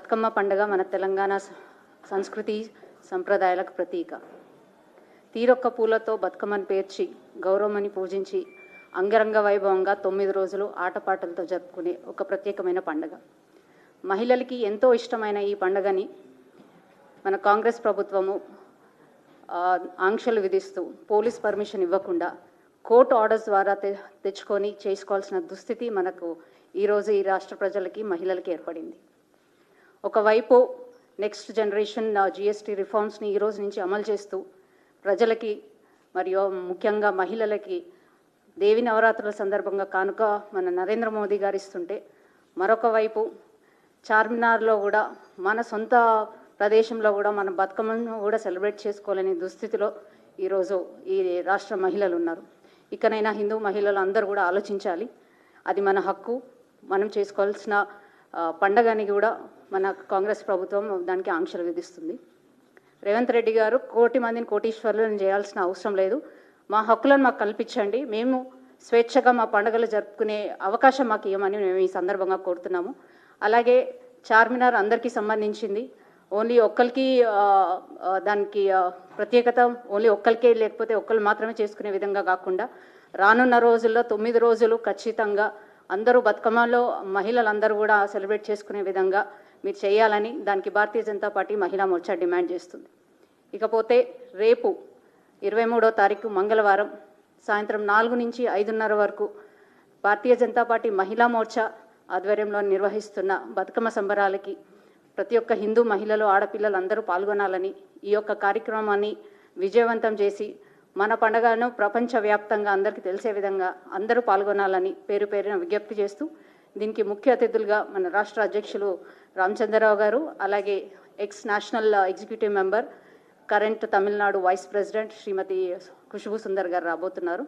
బతుకమ్మ పండుగ మన తెలంగాణ సంస్కృతి సంప్రదాయాలకు ప్రతీక. తీరొక్క పూలతో బతుకమ్మను పేర్చి గౌరవమని పూజించి అంగరంగ వైభవంగా తొమ్మిది రోజులు ఆటపాటలతో జరుపుకునే ఒక ప్రత్యేకమైన పండుగ. మహిళలకి ఎంతో ఇష్టమైన ఈ పండుగని మన కాంగ్రెస్ ప్రభుత్వము ఆంక్షలు విధిస్తూ పోలీస్ పర్మిషన్ ఇవ్వకుండా కోర్టు ఆర్డర్స్ ద్వారా తె తెచ్చుకొని చేసుకోవాల్సిన దుస్థితి మనకు ఈరోజు ఈ రాష్ట్ర ప్రజలకి మహిళలకి ఏర్పడింది. ఒకవైపు నెక్స్ట్ జనరేషన్ జిఎస్టీ రిఫార్మ్స్ని ఈ రోజు నుంచి అమలు చేస్తూ ప్రజలకి మరియు ముఖ్యంగా మహిళలకి దేవి నవరాత్రుల సందర్భంగా కానుక మన నరేంద్ర మోదీ గారు ఇస్తుంటే మరొక వైపు చార్మినార్లో కూడా మన సొంత ప్రదేశంలో కూడా మన బతుకమ్మను కూడా సెలబ్రేట్ చేసుకోలేని దుస్థితిలో ఈరోజు ఈ రాష్ట్ర మహిళలు ఉన్నారు. ఇకనైనా హిందూ మహిళలు అందరూ కూడా ఆలోచించాలి. అది మన హక్కు. మనం చేసుకోవాల్సిన పండగని కూడా మన కాంగ్రెస్ ప్రభుత్వం దానికి ఆంక్షలు విధిస్తుంది. రేవంత్ రెడ్డి గారు కోటి మందిని కోటీశ్వరులను చేయాల్సిన అవసరం లేదు. మా హక్కులను మాకు కల్పించండి. మేము స్వేచ్ఛగా మా పండుగలు జరుపుకునే అవకాశం మాకు ఇవ్వమని మేము ఈ సందర్భంగా కోరుతున్నాము. అలాగే చార్మినార్ అందరికీ సంబంధించింది. ఓన్లీ ఒక్కరికి దానికి ప్రత్యేకత ఓన్లీ ఒక్కరికే లేకపోతే ఒక్కరు మాత్రమే చేసుకునే విధంగా కాకుండా రానున్న రోజుల్లో తొమ్మిది రోజులు ఖచ్చితంగా అందరూ బతుకమ్మలో మహిళలందరూ కూడా సెలబ్రేట్ చేసుకునే విధంగా మీరు చేయాలని దానికి భారతీయ జనతా పార్టీ మహిళా మోర్చా డిమాండ్ చేస్తుంది. ఇకపోతే రేపు ఇరవై మూడో తారీఖు మంగళవారం సాయంత్రం నాలుగు నుంచి ఐదున్నర వరకు భారతీయ జనతా పార్టీ మహిళా మోర్చా ఆధ్వర్యంలో నిర్వహిస్తున్న బతుకమ్మ సంబరాలకి ప్రతి ఒక్క హిందూ మహిళలు ఆడపిల్లలు అందరూ పాల్గొనాలని ఈ యొక్క కార్యక్రమాన్ని విజయవంతం చేసి మన పండుగను ప్రపంచవ్యాప్తంగా అందరికీ తెలిసే విధంగా అందరూ పాల్గొనాలని పేరు పేరున విజ్ఞప్తి చేస్తూ దీనికి ముఖ్య అతిథులుగా మన రాష్ట్ర అధ్యక్షులు రామచంద్రరావు గారు అలాగే ex national executive member current Tamil Nadu vice president Shrimati Khushbu Sundar garu రాబోతున్నారు.